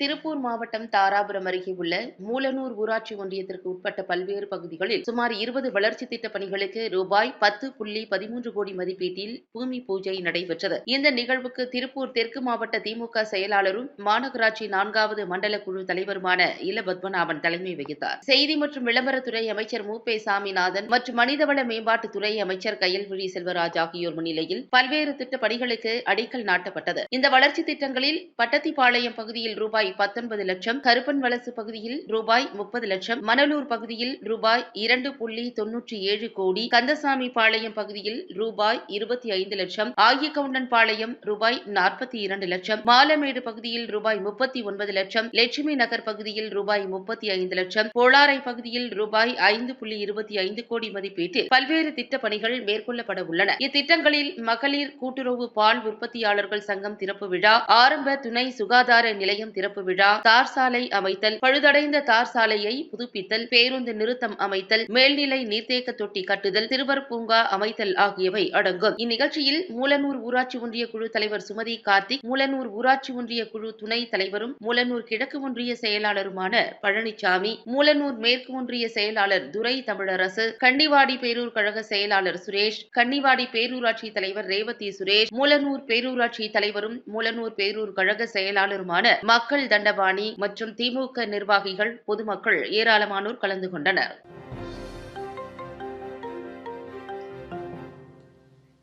திருப்பூர் மாவட்டம் தாராபுரம் அருகே உள்ள மூலனூர் ஊராட்சி ஒன்றியத்திற்கு உட்பட்ட பல்வேறு பகுதிகளில் சுமார் இருபது வளர்ச்சி திட்ட பணிகளுக்கு ரூபாய் பத்து புள்ளி பதிமூன்று கோடி மதிப்பீட்டில் பூமி பூஜை நடைபெற்றது. இந்த நிகழ்வுக்கு திருப்பூர் தெற்கு மாவட்ட திமுக செயலாளரும் மாநகராட்சி நான்காவது மண்டல குழு தலைவருமான இல பத்மநாபன் தலைமை வகித்தார். செய்தி மற்றும் விளம்பரத்துறை அமைச்சர் மு பே சாமிநாதன் மற்றும் மனிதவள மேம்பாட்டுத்துறை அமைச்சர் கயல்விழி செல்வராஜ் ஆகியோர் முன்னிலையில் பல்வேறு திட்ட பணிகளுக்கு அடிக்கல் நாட்டப்பட்டது. இந்த வளர்ச்சி திட்டங்களில் பட்டத்திப்பாளையம் பகுதியில் ரூபாய் ரூபாய் பத்தொன்பது லட்சம் கருப்பன் வலசு பகுதியில் ரூபாய் முப்பது லட்சம் மணலூர் பகுதியில் ரூபாய் இரண்டு புள்ளி தொன்னூற்றி ஏழு கோடி கந்தசாமி பாளையம் பகுதியில் ரூபாய் இருபத்தி ஐந்து லட்சம் ஆகியகவுண்டன் பாளையம் ரூபாய் நாற்பத்தி இரண்டு லட்சம் மாலமேடு பகுதியில் ரூபாய் முப்பத்தி ஒன்பது லட்சம் லட்சுமி நகர் பகுதியில் ரூபாய் முப்பத்தி ஐந்து லட்சம் கோளாரை பகுதியில் ரூபாய் ஐந்து புள்ளி இருபத்தி ஐந்து கோடி மதிப்பீட்டில் பல்வேறு திட்டப் பணிகள் மேற்கொள்ளப்பட உள்ளன. இத்திட்டங்களில் மகளிர் கூட்டுறவு பால் உற்பத்தியாளர்கள் சங்கம் திறப்பு விழா ஆரம்ப துணை சுகாதார நிலையம் திறப்பு திறப்பு விழா தார் சாலை அமைத்தல் பழுதடைந்த தார் சாலையை புதுப்பித்தல் பேருந்து நிறுத்தம் அமைத்தல் மேல்நிலை நீர்த்தேக்க தொட்டி கட்டுதல் சிறுவர் பூங்கா அமைத்தல் ஆகியவை அடங்கும். இந்நிகழ்ச்சியில் மூலனூர் ஊராட்சி ஒன்றிய குழு தலைவர் சுமதி கார்த்திக் மூலனூர் ஊராட்சி ஒன்றிய குழு துணை தலைவரும் மூலனூர் கிழக்கு ஒன்றிய செயலாளருமான பழனிசாமி மூலனூர் மேற்கு ஒன்றிய செயலாளர் துரை தமிழரசு கன்னிவாடி பேரூர் கழக செயலாளர் சுரேஷ் கன்னிவாடி பேரூராட்சி தலைவர் ரேவதி சுரேஷ் மூலனூர் பேரூராட்சி தலைவரும் மூலனூர் பேரூர் கழக செயலாளருமான மக்கள் தண்டபாணி மற்றும் திமுக நிர்வாகிகள் பொதுமக்கள் ஏராளமானோர் கலந்து கொண்டனர்.